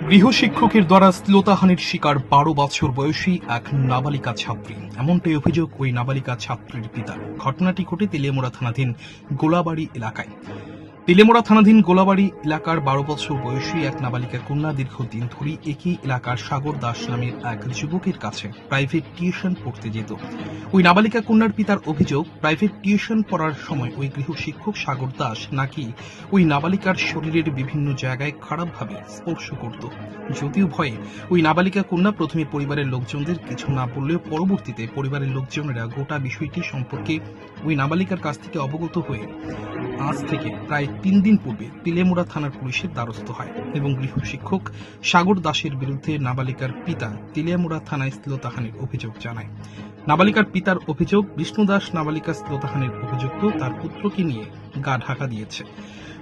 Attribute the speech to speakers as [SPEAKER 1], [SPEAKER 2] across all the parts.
[SPEAKER 1] গৃহশিক্ষকের দ্বারা শ্লীলতাহানির শিকার বারো বছর বয়সী এক নাবালিকা ছাত্রী। এমনটাই অভিযোগ ওই নাবালিকা ছাত্রীর পিতার। ঘটনাটি ঘটে তেলিয়ামোড়া থানাধীন গোলাবাড়ি এলাকায়। তেলেমোড়া থানাধীন গোলাবাড়ি এলাকার বারো বছর বয়সী এক নাবালিকা কন্যা দীর্ঘদিন ধরে একই এলাকার সাগর দাস নামের এক যুবকের কাছে প্রাইভেট টিউশন পড়তে যেত। ওই নাবালিকা কন্যার পিতার অভিযোগ, প্রাইভেট টিউশন পড়ার সময় ওই গৃহশিক্ষক সাগর দাস নাকি ওই নাবালিকার শরীরের বিভিন্ন জায়গায় খারাপভাবে স্পর্শ করত। যদিও ভয়ে ওই নাবালিকা কন্যা প্রথমে পরিবারের লোকজনদের কিছু না বললেও পরবর্তীতে পরিবারের লোকজনেরা গোটা বিষয়টি সম্পর্কে ওই নাবালিকার কাছ থেকে অবগত হয়ে আজ থেকে প্রায় তিন দিন পূর্বে তিলেমুড়া থানার পুলিশের দ্বারস্থ হয় এবং গৃহশিক্ষক সাগর দাসের বিরুদ্ধে নাবালিকার পিতা তিলিয়ামুড়া থানায় শ্লীলতাহানির অভিযোগ জানায়। নাবালিকার পিতার অভিযোগ, বিষ্ণু দাস নাবালিকা শ্লীলতাহানির অভিযুক্ত তার পুত্রকে নিয়ে গা ঢাকা দিয়েছে।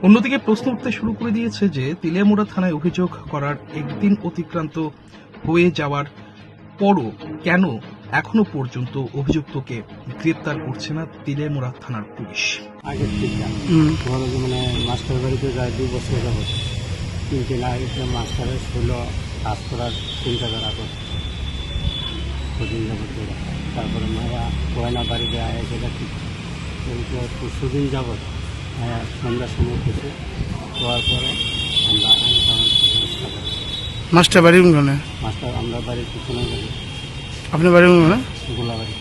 [SPEAKER 1] অন্যদিকে প্রশ্ন উঠতে শুরু করে দিয়েছে যে তিলিয়ামুড়া থানায় অভিযোগ করার একদিন অতিক্রান্ত হয়ে যাওয়ার পরও কেন এখনও পর্যন্ত অভিযুক্তকে গ্রেপ্তার করছে না তিলেমুড়া থানার পুলিশ।
[SPEAKER 2] আগের থেকে। ধরো যে মানে মাস্টার বাড়িতে যায় দুই বছর যাবত না মাস্টারের ছিল কাজ করার চিন্তাধারা করে কদিন যাবত তারপরে মারা গয়না বাড়িতে আয় সেটা ঠিক। কিন্তু পরশু দিন যাবত হ্যাঁ সন্ধ্যার সময় কিছু হওয়ার পরে আমরা
[SPEAKER 3] মাস্টার বাড়ি কোনখানে?
[SPEAKER 2] মাস্টার আমরা বাড়ির পিছনে
[SPEAKER 3] আপনার বাড়ি কোনখানে
[SPEAKER 2] গোলাবাড়ি।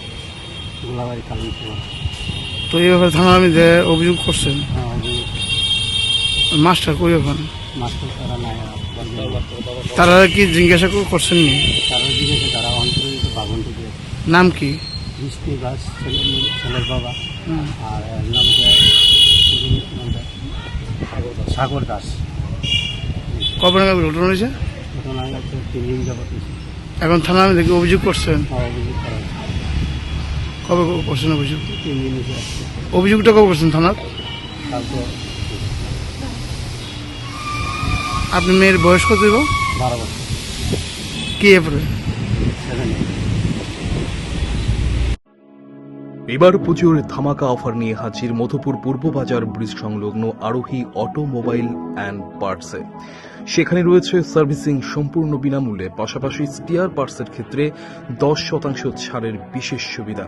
[SPEAKER 2] গোলাবাড়ি কালন
[SPEAKER 3] তো এই ব্যাপারে থানা আমি যে অভিযোগ করছেন
[SPEAKER 2] হ্যাঁ
[SPEAKER 3] মাস্টার কই
[SPEAKER 2] মাস্টার তারা
[SPEAKER 3] কি জিজ্ঞাসা করে করছেন নি? নাম কি?
[SPEAKER 2] বৃষ্টি দাস ছেলের বাবা। আর নাম? সাগর দাস।
[SPEAKER 3] কবে ঘটনা হয়েছে?
[SPEAKER 2] ঘটনা তিন দিন যাবত হয়েছে।
[SPEAKER 3] এখন থানা আমি দেখি অভিযোগ করছেন?
[SPEAKER 2] হ্যাঁ,
[SPEAKER 3] কবে করছেন অভিযোগ? অভিযোগটা কবে করছেন থানার? আপনি মেয়ের বয়স কত দেব
[SPEAKER 2] বারো বছর।
[SPEAKER 3] কি এরপরে?
[SPEAKER 1] এবার পুজোর ধামাকা অফার নিয়ে হাজির মধুপুর পূর্ব বাজার ব্রিজ সংলগ্ন আরোহী অটোমোবাইল অ্যান্ড পার্টসে। সেখানে রয়েছে সার্ভিসিং সম্পূর্ণ বিনামূল্যে, পাশাপাশি স্টিয়ার পার্টসের ক্ষেত্রে দশ শতাংশ ছাড়ের বিশেষ সুবিধা।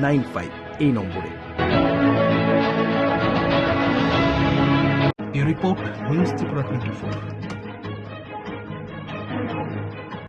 [SPEAKER 1] Nine five এই নম্বরে report news Tripura twenty four